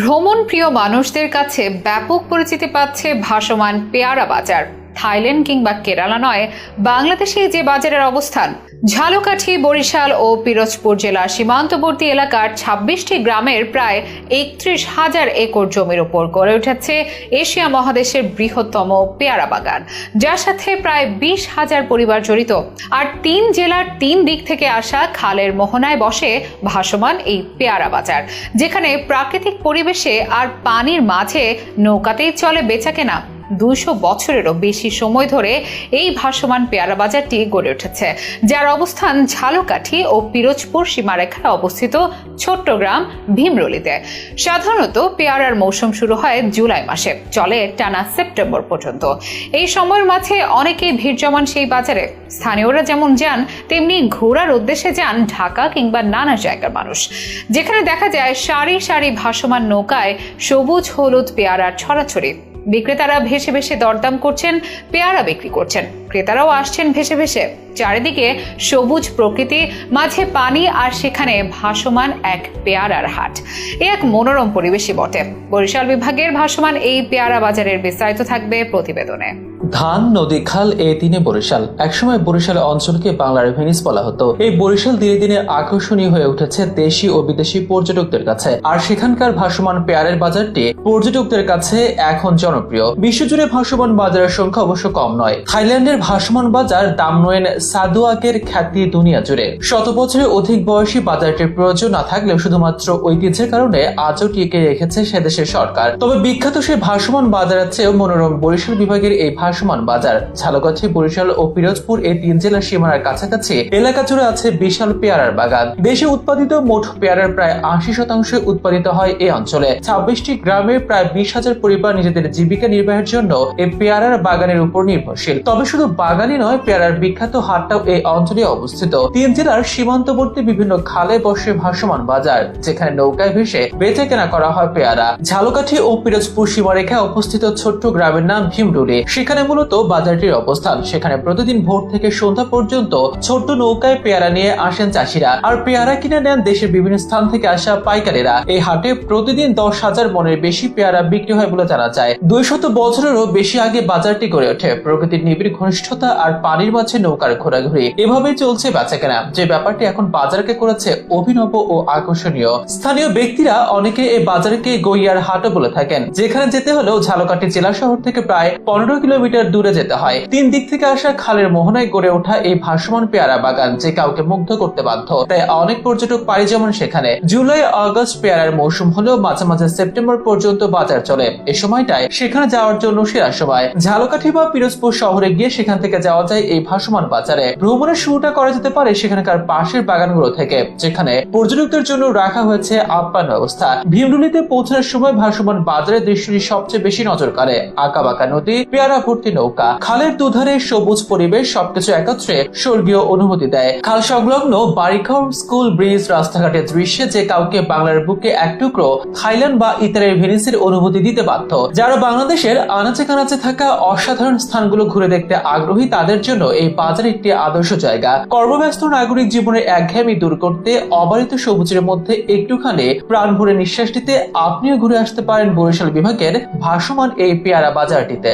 ভ্রমণ প্রিয় মানুষদের কাছে ব্যাপক পরিচিতি পাচ্ছে ভাসমান পেয়ারা বাজার। থাইল্যান্ড কিংবা কেরালা নয়, বাংলাদেশে যে বাজারের অবস্থান। ঝালকাঠি, বরিশাল ও পিরোজপুর জেলার সীমান্তবর্তী এলাকার ছাব্বিশটি গ্রামের প্রায় একত্রিশ হাজার একর জমির ওপর গড়ে উঠেছে এশিয়া মহাদেশের বৃহত্তম পেয়ারা বাগান, যার সাথে প্রায় বিশ হাজার পরিবার জড়িত। আর তিন জেলার তিন দিক থেকে আসা খালের মোহনায় বসে ভাসমান এই পেয়ারা বাজার, যেখানে প্রাকৃতিক পরিবেশে আর পানির মাঝে নৌকাতেই চলে বেচাকেনা। দুইশো বছরেরও বেশি সময় ধরে এই ভাসমান পেয়ারা বাজারটি গড়ে উঠেছে, যার অবস্থান ঝালকাঠি ও পিরোজপুর সীমারেখায় অবস্থিত ছোট্ট গ্রাম ভীমরলিতে। সাধারণত পেয়ারার মৌসুম শুরু হয় জুলাই মাসে, চলে টানা সেপ্টেম্বর পর্যন্ত। এই সময়ের মাঝে অনেকেই ভিড় জমান সেই বাজারে। স্থানীয়রা যেমন যান, তেমনি ঘোরার উদ্দেশ্যে যান ঢাকা কিংবা নানা জায়গার মানুষ। যেখানে দেখা যায় সারি সারি ভাসমান নৌকায় সবুজ হলুদ পেয়ারার ছড়াছড়ি বিক্রেতারা ভেসে ভেসে দরদাম করছেন, পেয়ারা বিক্রি করছেন। ক্রেতারাও আসছেন ভেসে ভেসে। চারিদিকে সবুজ প্রকৃতি, মাঝে পানি আর সেখানে ভাসমান এক পেয়ারার হাট। এ এক মনোরম পরিবেশই বটে। বরিশাল বিভাগের ভাসমান এই পেয়ারা বাজারের বিস্তারিত থাকবে প্রতিবেদনে। ধান, নদী, খাল এ দিনে বরিশাল। একসময় বরিশাল অঞ্চলকে বাংলার ভেনিস বলা হতো। এই বরিশাল দিনে দিনে আকর্ষণীয় হয়ে উঠেছে দেশি ও বিদেশি পর্যটকদের কাছে। আর সেখানকার ভাসমান পেয়ারের বাজারটি পর্যটকদের কাছে এখন জনপ্রিয়। বিশ্বজুড়ে ভাসমান বাজারের সংখ্যা অবশ্য কম নয়। থাইল্যান্ডের ভাসমান বাজার দামনোয়েন সাদুয়াকের খ্যাতি দুনিয়া জুড়ে। শত বছরের অধিক বয়সী বাজারটির প্রয়োজন না থাকলেও শুধুমাত্র ঐতিহ্যের কারণে আজও টিকে রেখেছে সে দেশের সরকার। তবে বিখ্যাত সেই ভাসমান বাজারের চেয়েও মনোরম বরিশাল বিভাগের এই ভাসমান বাজার ঝালকাঠি বরিশাল ও পিরোজপুর এই তিন জেলার সীমানার কাছাকাছি। এলাকা জুড়ে আছে বিশাল পেয়ারার বাগান। দেশে উৎপাদিত মোট পেয়ারার প্রায় আশি শতাংশ উৎপাদিত হয় এই অঞ্চলে। ছাব্বিশটি গ্রামের প্রায় বিশ হাজার পরিবার নিজেদের জীবিকা নির্বাহের জন্য এই পেয়ারার বাগানের উপর নির্ভরশীল। তবে শুধু বাগানই নয়, পেয়ারার বিখ্যাত হাটটাও এই অঞ্চলে অবস্থিত। তিন জেলার সীমান্তবর্তী বিভিন্ন খালে বসে ভাসমান বাজার, যেখানে নৌকায় ভেসে বেচে কেনা করা হয় পেয়ারা। ঝালকাঠি ও পিরোজপুর সীমারেখায় অবস্থিত ছোট্ট গ্রামের নাম ভীমরুলি সেখানে মূলত বাজারটির অবস্থান। সেখানে প্রতিদিন ভোর থেকে সন্ধ্যা পর্যন্ত ছোট্ট নৌকায় পেয়ারা নিয়ে আসেন চাষিরা। আর পেয়ারা কিনে নেন দেশের বিভিন্ন স্থান থেকে আসা পাইকারেরা। এই হাটে প্রতিদিন দশ হাজার মনের বেশি পেয়ারা বিক্রি হয় বলে জানা যায়। দুই শত বছরেরও বেশি আগে বাজারটি গড়ে ওঠে। প্রকৃতির নিবিড় ঘনিষ্ঠতা আর পানির মাঝে নৌকার ঘোরাঘুরি। এভাবেই চলছে বেচাকেনা। যে ব্যাপারটি এখন বাজারকে করেছে অভিনব ও আকর্ষণীয়। স্থানীয় ব্যক্তিরা অনেকে এই বাজারকে গইয়ার হাটও বলে থাকেন। যেখানে যেতে হলেও ঝালকাঠি জেলা শহর থেকে প্রায় পনেরো কিলোমিটার দূরে যেতে হয়। তিন দিক থেকে আসা খালের মোহনায় গড়ে ওঠা এই ভাসমান পেয়ারা বাগান যে কাউকে মুগ্ধ করতে বাধ্য। তাই অনেক পর্যটক পাড়ি যেমন সেখানে। জুলাই, আগস্ট পেয়ারার মৌসুম হলেও মাঝে মাঝে সেপ্টেম্বর পর্যন্ত বাজার চলে। এ সময়টায় সেখানে যাওয়ার জন্য সেরা সময়। ঝালকাঠি বা পিরোজপুর শহরে গিয়ে সেখান থেকে যাওয়া যায় এই ভাসমান বাজারে। ভ্রমণের শুরুটা করা যেতে পারে সেখানকার পাশের বাগানগুলো থেকে, যেখানে পর্যটকদের জন্য রাখা হয়েছে আপ্যায়ন ব্যবস্থা। ভীমরুলিতে পৌঁছানোর সময় ভাসমান বাজারের দৃশ্যটি সবচেয়ে বেশি নজর কাড়ে। আঁকা বাঁকা নদী, পেয়ারা ভর্তি নৌকা। খালের দুধারে সবুজ পরিবেশ সবকিছু একত্রে স্বর্গীয় অনুভূতি দেয়। খাল সংলগ্ন বাড়িঘর স্কুল ব্রিজ রাস্তাঘাটের দৃশ্যে যে কাউকে বাংলার বুকে এক টুকরো থাইল্যান্ড বা ইতালির ভেনিসের অনুভূতি দিতে বাধ্য, যারা বাংলাদেশের আনাচে কানাচে থাকা অসাধারণ স্থানগুলো ঘুরে দেখতে আগ্রহী, তাদের জন্য এই বাজার একটি আদর্শ জায়গা। কর্মব্যস্ত নাগরিক জীবনের একঘেয়েমি দূর করতে অবারিত সবুজের মধ্যে একটুখানি প্রাণ ভরে নিঃশ্বাস দিতে আপনিও ঘুরে আসতে পারেন বরিশাল বিভাগের ভাসমান এই পেয়ারা বাজারটিতে।